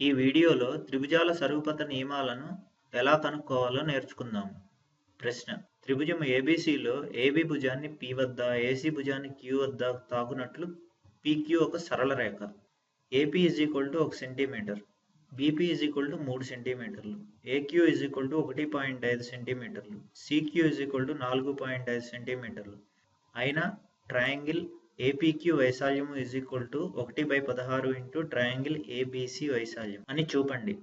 ఈ వీడియోలో త్రిభుజాల సరూపత నియమాలను ఎలా కనుక్కోవాలో నేర్చుకుందాం ప్రశ్న త్రిభుజం ఏబిసిలో ఏబి భుజాన్ని పి వద్ద ఏసీ భుజాన్ని క్యూ వద్ద తాకునట్లు పిక్యూ ఒక సరళ రేఖ. ఏపీ ఈజ్ ఈక్వల్ టు ఒక centimetre BP is equal to మూడు సెంటీమీటర్లు ఏక్యూ ఈజ్ ఈక్వల్ టు ఒకటి పాయింట్ ఐదు సెంటీమీటర్లు సిక్యూ ఈజ్ ఈక్వల్ టు నాలుగు పాయింట్ ఐదు సెంటీమీటర్లు అయినా ట్రయాంగిల్ ఏపీక్యూ వైశాల్యము ఈజ్ ఈక్వల్ టు ఒకటి బై పదహారు ఇంటూ ట్రయాంగిల్ ఏబీసీ వైశాల్యం అని చూపండి.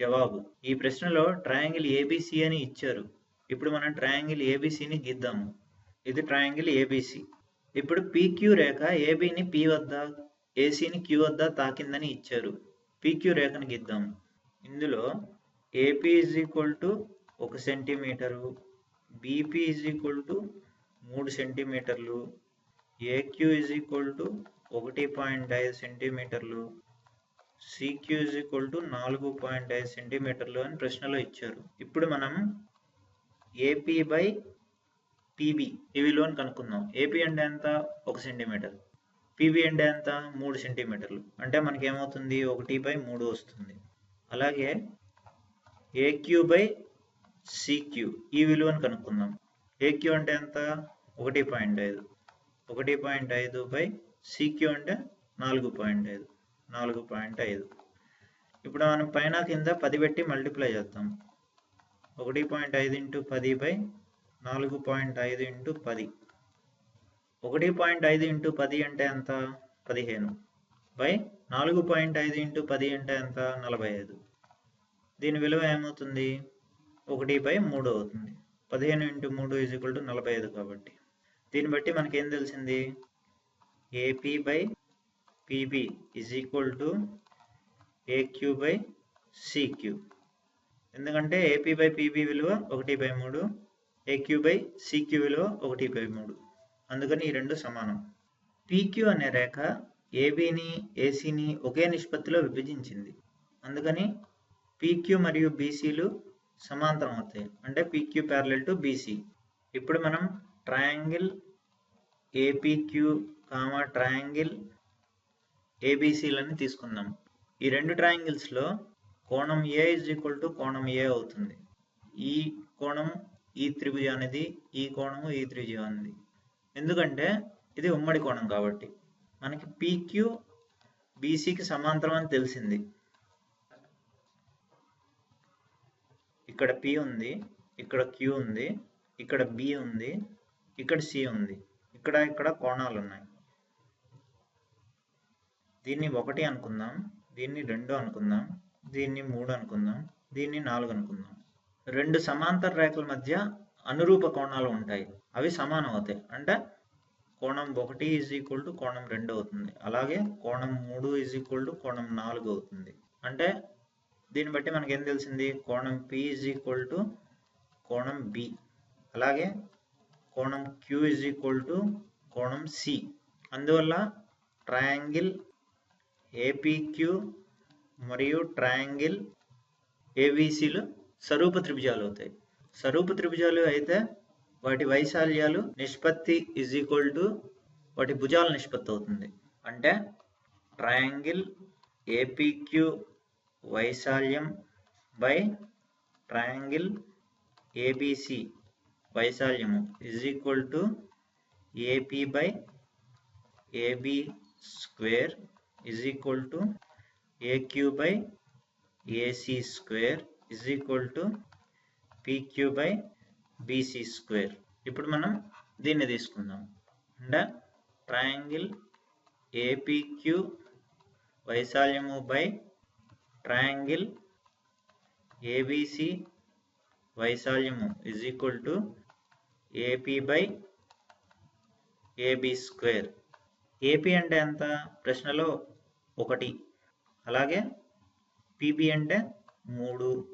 జవాబు. ఈ ప్రశ్నలో ట్రయాంగిల్ ఏబీసీ అని ఇచ్చారు. ఇప్పుడు మనం ట్రయాంగిల్ ఏబీసీని గీద్దాము. ఇది ట్రయాంగిల్ ఏబీసీ ఇప్పుడు పీక్యూ రేఖ ఏబిని పి వద్ద ఏసీని క్యూ వద్ద తాకిందని ఇచ్చారు. పీక్యూ రేఖను గీద్దాము. ఇందులో ఏపీ ఈజ్ ఈక్వల్ టు ఒక centimetre BP is equal to మూడు సెంటీమీటర్లు ఏక్యూ ఈజ్ ఈక్వల్ టు ఒకటి పాయింట్ ఐదు సెంటీమీటర్లు సిక్యూ ఈజ్ ఈక్వల్ టు నాలుగు పాయింట్ ఐదు సెంటీమీటర్లు అని ప్రశ్నలో ఇచ్చారు. ఇప్పుడు మనం ఏపీ బై పీబీ ఈ విలువను కనుక్కుందాం. ఏపీ అంటే ఎంత? ఒక సెంటీమీటర్. పీబీ అంటే ఎంత? మూడు సెంటీమీటర్లు. అంటే మనకి ఏమవుతుంది ఒకటి బై మూడు వస్తుంది. అలాగే ఏక్యూ బై సిక్యూ ఈ విలువను కనుక్కుందాం. ఏక్యూ అంటే ఎంత? ఒకటి పాయింట్ ఐదు. ఒకటి పాయింట్ ఐదు బై సీక్యూ అంటే నాలుగు పాయింట్ ఐదు నాలుగు పాయింట్ ఐదు. ఇప్పుడు మనం పైన కింద పది పెట్టి మల్టిప్లై చేస్తాం ఒకటి పాయింట్ ఐదు ఇంటూ పది బై నాలుగు పాయింట్ ఐదు ఇంటూ పది. ఒకటి పాయింట్ ఐదు ఇంటూ పది అంటే ఎంత? పదిహేను. బై నాలుగు పాయింట్ ఐదు ఇంటూ పది అంటే ఎంత? నలభై ఐదు. దీని విలువ ఏమవుతుంది? ఒకటి బై మూడు అవుతుంది. పదిహేను ఇంటూ మూడు ఈజ్ ఈక్వల్ టు నలభై ఐదు కాబట్టి. దీన్ని బట్టి మనకేం తెలిసింది? AP by PB is equal to AQ by CQ ఎందుకంటే ఏపీ బై పీబీ విలువ ఒకటి బై మూడు ఏక్యూ బై సిక్యూ విలువ ఒకటి బై మూడు. అందుకని ఈ రెండు సమానం. పీక్యూ అనే రేఖ ఏబీని ఏసీని ఒకే నిష్పత్తిలో విభజించింది. అందుకని పీక్యూ మరియు బీసీలు సమాంతరం అవుతాయి. అంటే పీక్యూ ప్యారలల్ టు బీసీ ఇప్పుడు మనం ట్రయాంగిల్ ఏపీక్యూ కామా ట్రయాంగిల్ ఏబీసీలని తీసుకుందాం. ఈ రెండు ట్రయాంగిల్స్లో కోణం ఏ ఇజ్ ఈక్వల్ టు కోణం ఏ అవుతుంది. ఈ కోణం e ఈ త్రిభుజానిది ఈ కోణము e ఈ త్రిభుజానిది ఎందుకంటే ఇది ఉమ్మడి కోణం కాబట్టి. మనకి పీక్యూ బీసీకి సమాంతరం అని తెలిసింది. ఇక్కడ పి ఉంది ఇక్కడ క్యూ ఉంది ఇక్కడ బి ఉంది ఇక్కడ సి ఉంది. ఇక్కడ ఇక్కడ కోణాలు ఉన్నాయి దీన్ని ఒకటి అనుకుందాం దీన్ని రెండు అనుకుందాం దీన్ని మూడు అనుకుందాం దీన్ని నాలుగు అనుకుందాం. రెండు సమాంతర రేఖల మధ్య అనురూప కోణాలు ఉంటాయి. అవి సమానం అవుతాయి. అంటే కోణం ఒకటి ఈజ్ ఈక్వల్ టు కోణం రెండు అవుతుంది. అలాగే కోణం మూడు ఈజ్ ఈక్వల్ టు కోణం నాలుగు అవుతుంది. అంటే దీన్ని బట్టి మనకి ఏం తెలిసింది? కోణం పి ఈజ్ ఈక్వల్ టు కోణం బి అలాగే కోణం క్యూ ఇజ్ ఈక్వల్ టు కోణం సి అందువల్ల ట్రయాంగిల్ ఏపీక్యూ మరియు ట్రయాంగిల్ ఏబీసీలు స్వరూప త్రిభుజాలు అవుతాయి. స్వరూప త్రిభుజాలు అయితే వాటి వైశాల్యాలు నిష్పత్తి ఇజ్ ఈక్వల్ టు వాటి భుజాల నిష్పత్తి అవుతుంది. అంటే ట్రయాంగిల్ ఏపీక్యూ వైశాల్యం by triangle ABC వైశాల్యము is equal to AP by AB square is equal to AQ by AC square is equal to PQ by BC square ఇప్పుడు మనం దీన్ని తీసుకుందాం. అంటే ట్రయాంగిల్ ఏపీక్యూ వైశాల్యము by triangle ABC వైశాల్యము is equal to AP by AB square AP అంటే ఎంత? ప్రశ్నలో ఒకటి. అలాగే పీబీ అంటే మూడు.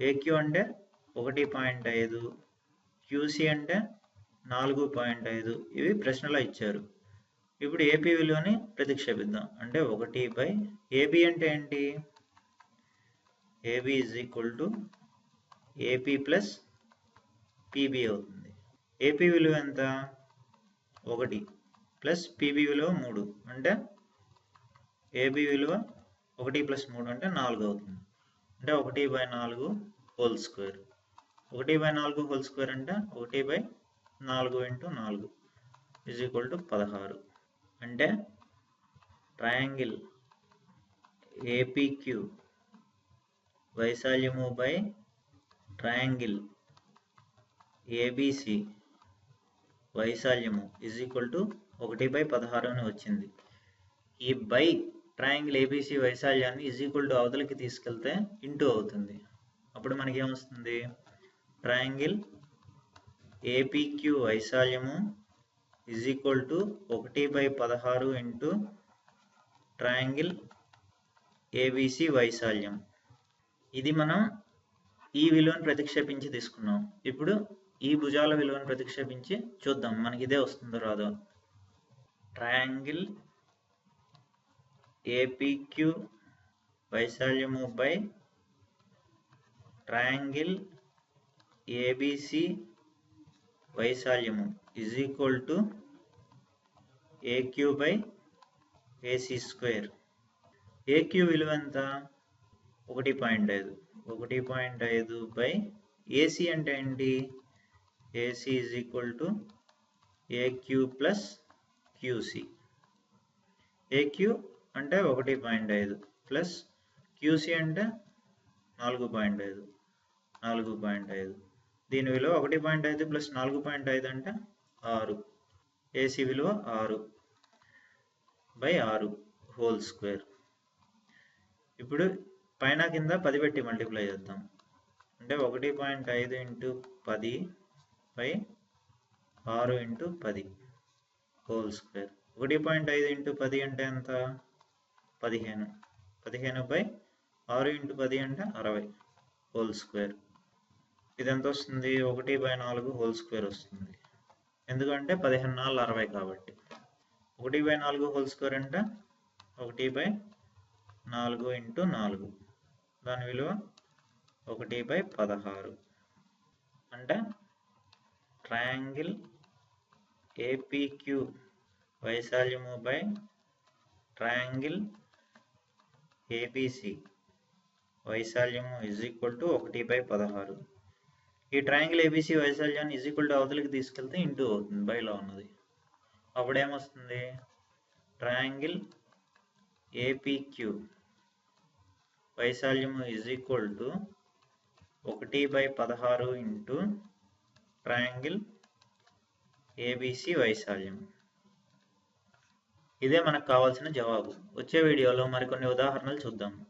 ఏక్యూ అంటే ఒకటి పాయింట్ ఐదు. క్యూసీ అంటే నాలుగు పాయింట్ ఐదు. ఇవి ప్రశ్నలో ఇచ్చారు. ఇప్పుడు ఏపీ విలువని ప్రతిక్షేపిద్దాం. అంటే ఒకటి బై ఏబి అంటే ఏంటి? AB is equal to AP plus PB అవుతుంది. ఏపీ విలువ ఎంత? ఒకటి. ప్లస్ పీబీ విలువ మూడు. అంటే ఏబీ విలువ ఒకటి ప్లస్ మూడు అంటే నాలుగు అవుతుంది. అంటే ఒకటి బై నాలుగు హోల్ స్క్వేర్. ఒకటి బై నాలుగు హోల్ స్క్వేర్ అంటే ఒకటి బై నాలుగు ఇంటూ నాలుగు ఇజ్ ఈక్వల్ టు పదహారు. అంటే ట్రయాంగిల్ ఏపీక్యూ వైశాల్యము బై ట్రయాంగిల్ ఏబిసి వైశాల్యము ఇజ్ ఈక్వల్ టు ఒకటి బై పదహారు అని వచ్చింది. ఈ బై ట్రయాంగిల్ ఏబిసి వైశాల్యాన్ని ఇజ్ ఈక్వల్ టు అవతలకి తీసుకెళ్తే ఇంటూ అవుతుంది. అప్పుడు మనకి ఏమొస్తుంది ట్రయాంగిల్ ఏపీక్యూ వైశాల్యము ఇజ్ ఈక్వల్ టు ఒకటి బై పదహారు ఇంటూ ట్రయాంగిల్ ఏబిసి వైశాల్యం. ఇది మనం ఈ విలువను ప్రతిక్షేపించి తీసుకున్నాం. ఇప్పుడు ఈ భుజాల విలువను ప్రతిక్షేపించి చూద్దాం. మనకి ఇదే వస్తుందో రాదో. ట్రయాంగిల్ ఏపీక్యూ వైశాల్యము by triangle ABC వైశాల్యము is equal to AQ by AC square AQ విలువ ఎంత? ఒకటి పాయింట్ ఐదు. ఒకటి పాయింట్ ఐదు బై ఏసీ అంటే ఏంటి? AC is equal to AQ plus QC. AQ అంటే ఒకటి పాయింట్ ఐదు ప్లస్ క్యూసీ అంటే నాలుగు పాయింట్ ఐదు నాలుగు పాయింట్ ఐదు. దీని విలువ ఒకటి పాయింట్ ఐదు ప్లస్ నాలుగు పాయింట్ ఐదు అంటే ఆరు. ఏసీ విలువ ఆరు బై ఆరు హోల్ స్క్వేర్ ఇప్పుడు పైన కింద పది పెట్టి మల్టిప్లై చేద్దాం. అంటే ఒకటి పాయింట్ ఐదు ఇంటూ పది బై ఆరు ఇంటూ పది హోల్ స్క్వేర్. ఒకటి పాయింట్ ఐదు ఇంటూ పది అంటే ఎంత? పదిహేను. పదిహేను బై ఆరు ఇంటూ పది అంటే అరవై హోల్ స్క్వేర్. ఇది ఎంత వస్తుంది? ఒకటి బై నాలుగు హోల్ స్క్వేర్ వస్తుంది. ఎందుకంటే పదిహేను నాలుగు అరవై కాబట్టి. ఒకటి బై నాలుగు హోల్ స్క్వేర్ అంటే ఒకటి బై నాలుగు ఇంటూ నాలుగు. దాని విలువ ఒకటి బై పదహారు. అంటే ట్రయాంగిల్ ఏపీక్యూ వైశాల్యము బై ట్రయాంగిల్ ఏబిసి. వైశాల్యము ఇజ్ ఈక్వల్ టు ఒకటి బై పదహారు. ఈ ట్రయాంగిల్ ఏబిసి వైశాల్యాన్ని ఇజ్ ఈక్వల్ టు అవతలకి తీసుకెళ్తే ఇంటూ అవుతుంది బైలో ఉన్నది అప్పుడు ఏమొస్తుంది ట్రయాంగిల్ ఏపీక్యూ వైశాల్యము ఇజ్ ఈక్వల్ టు ఒకటి బై పదహారు into triangle A B C వైశాల్యం ఇదే మనకు కావాల్సిన జవాబు. వచ్చే వీడియోలో మరికొన్ని ఉదాహరణలు చూద్దాం.